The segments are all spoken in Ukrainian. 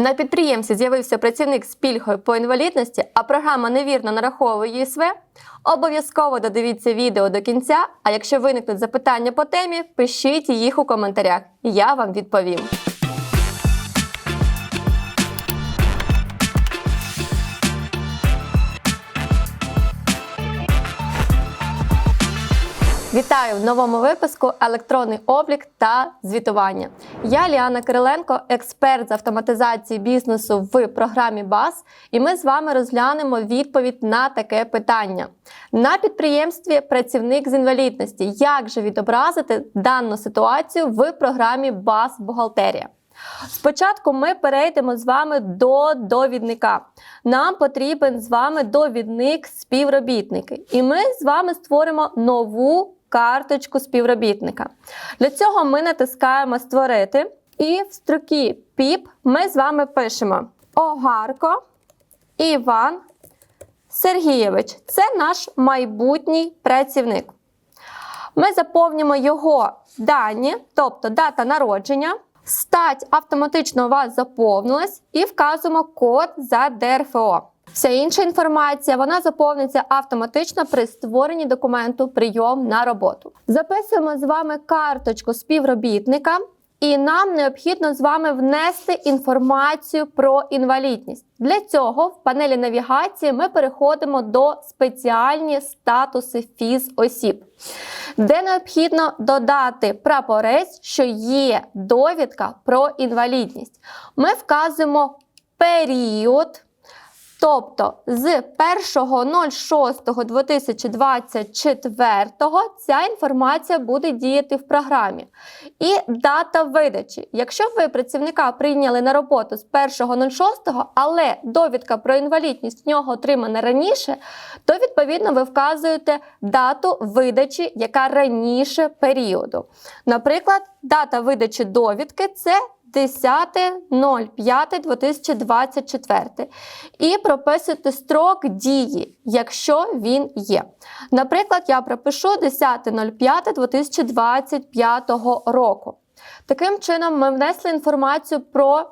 На підприємстві з'явився працівник з пільгою по інвалідності, а програма невірно нараховує ЄСВ. Обов'язково додивіться відео до кінця. А якщо виникнуть запитання по темі, пишіть їх у коментарях. Я вам відповім. Вітаю в новому випуску Електронний облік та звітування. Я Ліана Кириленко, експерт з автоматизації бізнесу в програмі БАС, і ми з вами розглянемо відповідь на таке питання. На підприємстві працівник з інвалідності. Як же відобразити дану ситуацію в програмі БАС Бухгалтерія? Спочатку ми перейдемо з вами до довідника. Нам потрібен з вами довідник співробітники. І ми з вами створимо нову карточку співробітника. Для цього ми натискаємо Створити. І в строкі ПІП ми з вами пишемо Огарко Іван Сергійович. Це наш майбутній працівник. Ми заповнимо його дані, тобто дата народження. Стать автоматично у вас заповнилась і вказуємо код за ДРФО. Вся інша інформація вона заповниться автоматично при створенні документу прийом на роботу. Записуємо з вами карточку співробітника, і нам необхідно з вами внести інформацію про інвалідність. Для цього в панелі навігації ми переходимо до спеціальні статуси фіз осіб, де необхідно додати прапорець, що є довідка про інвалідність. Ми вказуємо період. Тобто з 1.06.2024 ця інформація буде діяти в програмі. І дата видачі. Якщо ви працівника прийняли на роботу з 1.06, але довідка про інвалідність в нього отримана раніше, то відповідно ви вказуєте дату видачі, яка раніше періоду. Наприклад, дата видачі довідки це 10.05.2024 і прописуєте строк дії, якщо він є. Наприклад, я пропишу 10.05.2025 року. Таким чином, ми внесли інформацію про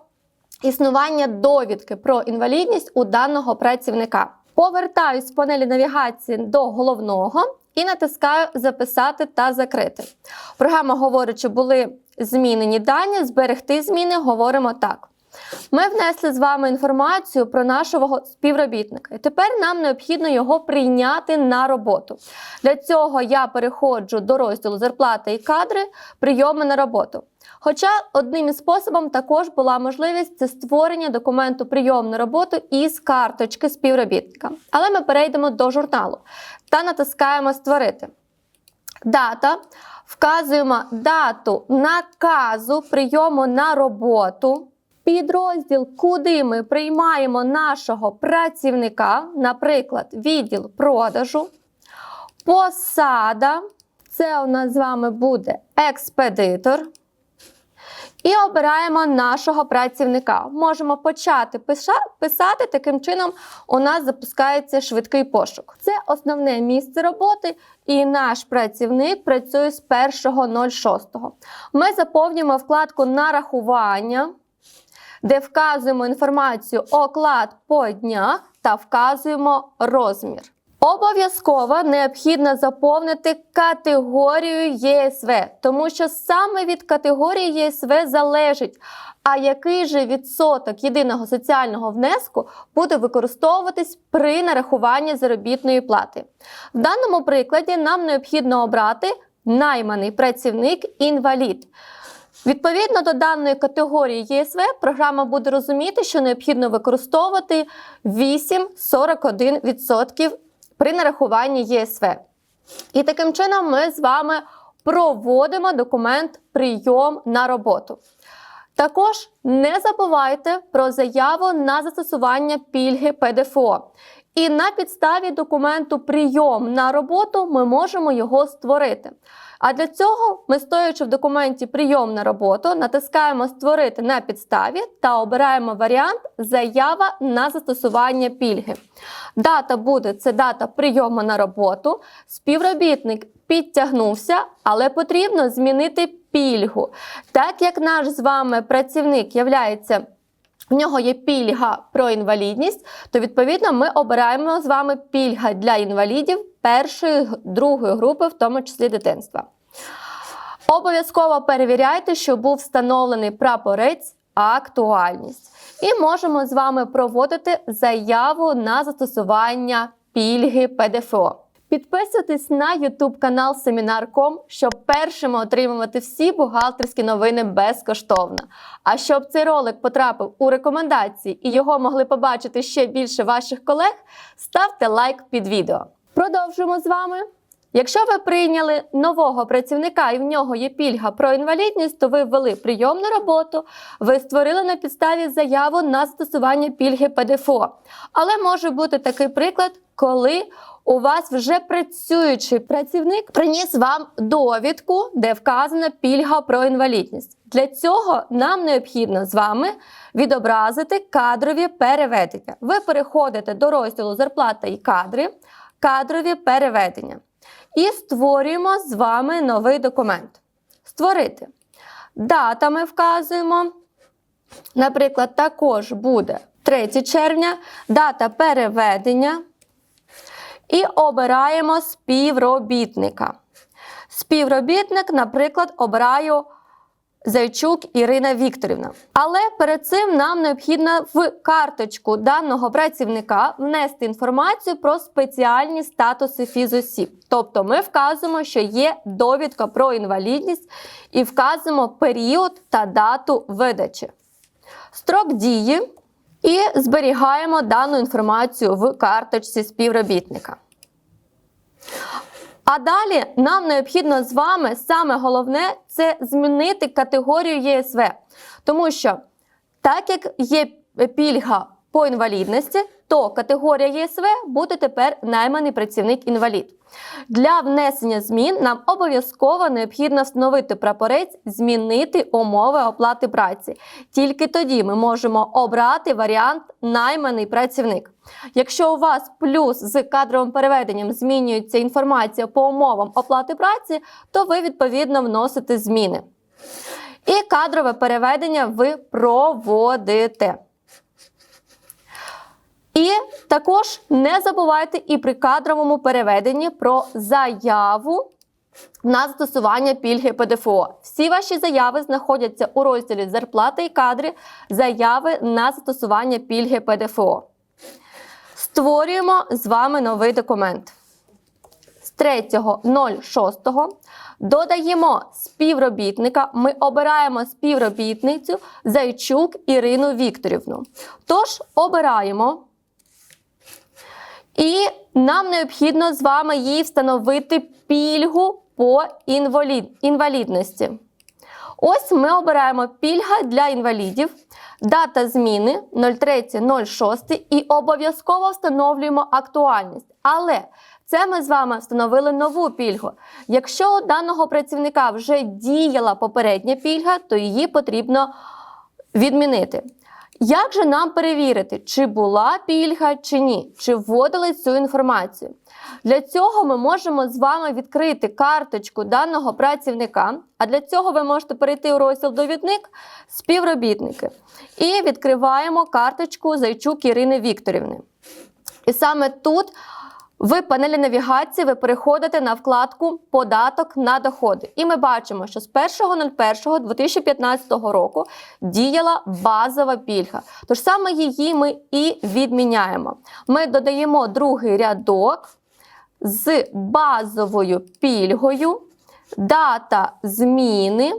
існування довідки про інвалідність у даного працівника. Повертаюсь з панелі навігації до головного і натискаю Записати та закрити. Програма говорить, що були змінені дані, зберегти зміни, говоримо так. Ми внесли з вами інформацію про нашого співробітника, і тепер нам необхідно його прийняти на роботу. Для цього я переходжу до розділу зарплати і кадри, прийоми на роботу. Хоча одним із способом також була можливість це створення документу прийом на роботу із карточки співробітника. Але ми перейдемо до журналу та натискаємо Створити. Дата. Вказуємо дату наказу прийому на роботу. Підрозділ, куди ми приймаємо нашого працівника, наприклад, відділ продажу. Посада. Це у нас з вами буде експедитор. І обираємо нашого працівника. Можемо почати писати, таким чином у нас запускається швидкий пошук. Це основне місце роботи, і наш працівник працює з 1.06. Ми заповнюємо вкладку нарахування, де вказуємо інформацію оклад по днях та вказуємо розмір. Обов'язково необхідно заповнити категорію ЄСВ, тому що саме від категорії ЄСВ залежить, а який же відсоток єдиного соціального внеску буде використовуватись при нарахуванні заробітної плати. В даному прикладі нам необхідно обрати найманий працівник інвалід. Відповідно до даної категорії ЄСВ, програма буде розуміти, що необхідно використовувати 8,41% при нарахуванні ЄСВ. І таким чином ми з вами проводимо документ прийом на роботу. Також не забувайте про заяву на застосування пільги ПДФО. І на підставі документу прийом на роботу ми можемо його створити. А для цього ми, стоячи в документі прийом на роботу, натискаємо Створити на підставі та обираємо варіант Заява на застосування пільги. Дата буде це дата прийому на роботу. Співробітник підтягнувся, але потрібно змінити пільгу. Так як наш з вами працівник являється в нього є пільга про інвалідність, то відповідно ми обираємо з вами пільга для інвалідів першої, другої групи, в тому числі дитинства. Обов'язково перевіряйте, що був встановлений прапорець актуальність. І можемо з вами проводити заяву на застосування пільги ПДФО. Підписуйтесь на YouTube канал Семінар.ком, щоб першими отримувати всі бухгалтерські новини безкоштовно. А щоб цей ролик потрапив у рекомендації і його могли побачити ще більше ваших колег, ставте лайк під відео. Продовжуємо з вами. Якщо ви прийняли нового працівника і в нього є пільга про інвалідність, то ви ввели прийомну роботу, ви створили на підставі заяву на застосування пільги ПДФО. Але може бути такий приклад, коли у вас вже працюючий працівник приніс вам довідку, де вказана пільга про інвалідність. Для цього нам необхідно з вами відобразити кадрові переведення. Ви переходите до розділу зарплата і кадри, кадрові переведення. І створюємо з вами новий документ. Створити. Дата ми вказуємо. Наприклад, також буде 3 червня, дата переведення. І обираємо співробітника. Співробітник, наприклад, обираю Зайчук Ірина Вікторівна. Але перед цим нам необхідно в карточку даного працівника внести інформацію про спеціальні статуси фізосіб. Тобто ми вказуємо, що є довідка про інвалідність і вказуємо період та дату видачі. Строк дії і зберігаємо дану інформацію в карточці співробітника. А далі нам необхідно з вами саме головне це змінити категорію ЄСВ. Тому що, так як є пільга по інвалідності, то категорія ЄСВ буде тепер найманий працівник-інвалід. Для внесення змін нам обов'язково необхідно встановити прапорець, змінити умови оплати праці. Тільки тоді ми можемо обрати варіант найманий працівник. Якщо у вас плюс з кадровим переведенням змінюється інформація по умовам оплати праці, то ви відповідно вносите зміни. І кадрове переведення ви проводите. І також не забувайте і при кадровому переведенні про заяву на застосування пільги ПДФО. Всі ваші заяви знаходяться у розділі Зарплата і кадри, заяви на застосування пільги ПДФО. Створюємо з вами новий документ. З 3.06 додаємо співробітника. Ми обираємо співробітницю Зайчук Ірину Вікторівну. Тож обираємо. І нам необхідно з вами їй встановити пільгу по інвалід... інвалідності. Ось ми обираємо пільга для інвалідів, дата зміни 03.06 і обов'язково встановлюємо актуальність. Але це ми з вами встановили нову пільгу. Якщо у даного працівника вже діяла попередня пільга, то її потрібно відмінити. Як же нам перевірити, чи була пільга, чи ні, чи вводили цю інформацію? Для цього ми можемо з вами відкрити карточку даного працівника, а для цього ви можете перейти у розділ Довідник співробітники. І відкриваємо карточку Зайчук Ірини Вікторівни. І саме тут в панелі навігації ви переходите на вкладку Податок на доходи. І ми бачимо, що з 1.01.2015 року діяла базова пільга. Тож саме її ми і відміняємо. Ми додаємо другий рядок з базовою пільгою, дата зміни.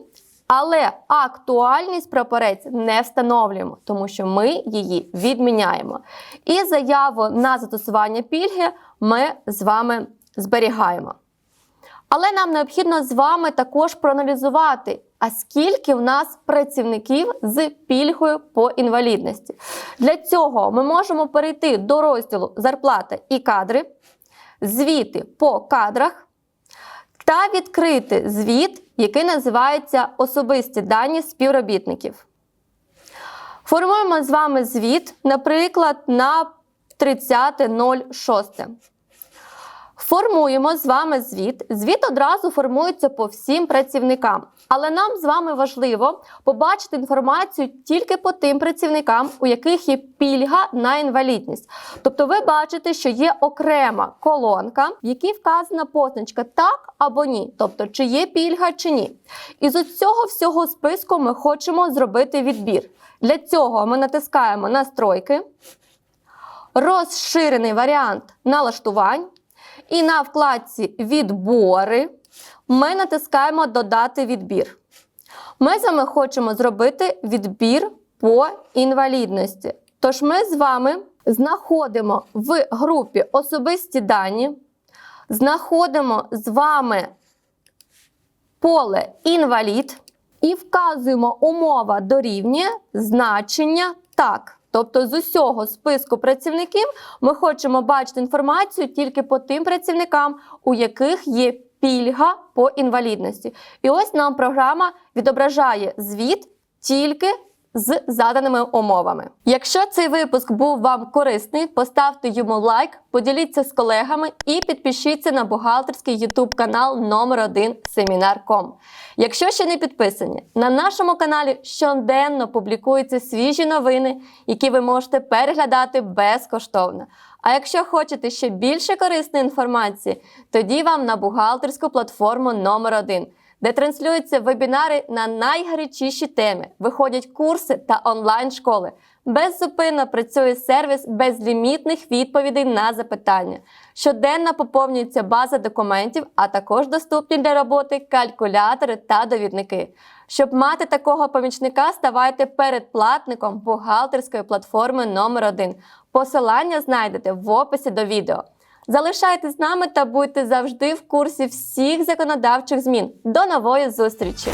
Але актуальність прапорець не встановлюємо, тому що ми її відміняємо. І заяву на застосування пільги ми з вами зберігаємо. Але нам необхідно з вами також проаналізувати, а скільки в нас працівників з пільгою по інвалідності. Для цього ми можемо перейти до розділу Зарплата і кадри, звіти по кадрах та відкрити звіт, який називається Особисті дані співробітників. Формуємо з вами звіт, наприклад, на 30.06. Формуємо з вами звіт. Звіт одразу формується по всім працівникам. Але нам з вами важливо побачити інформацію тільки по тим працівникам, у яких є пільга на інвалідність. Тобто, ви бачите, що є окрема колонка, в якій вказана позначка так або ні, тобто чи є пільга чи ні. І з цього всього списку ми хочемо зробити відбір. Для цього ми натискаємо настройки, розширений варіант налаштувань. І на вкладці Відбори ми натискаємо Додати відбір. Ми з вами хочемо зробити відбір по інвалідності. Тож ми з вами знаходимо в групі Особисті дані, знаходимо з вами поле інвалід і вказуємо умова дорівнює значення так. Тобто з усього списку працівників ми хочемо бачити інформацію тільки по тим працівникам, у яких є пільга по інвалідності. І ось нам програма відображає звіт тільки з заданими умовами. Якщо цей випуск був вам корисний, поставте йому лайк, поділіться з колегами і підпишіться на бухгалтерський YouTube канал номер 1 Семінар.ком. Якщо ще не підписані, на нашому каналі щоденно публікуються свіжі новини, які ви можете переглядати безкоштовно. А якщо хочете ще більше корисної інформації, тоді вам на бухгалтерську платформу номер 1 де транслюються вебінари на найгарячіші теми, виходять курси та онлайн-школи. Беззупинно працює сервіс безлімітних відповідей на запитання. Щоденно поповнюється база документів, а також доступні для роботи калькулятори та довідники. Щоб мати такого помічника, ставайте передплатником бухгалтерської платформи номер 1 Посилання знайдете в описі до відео. Залишайтесь з нами та будьте завжди в курсі всіх законодавчих змін. До нової зустрічі!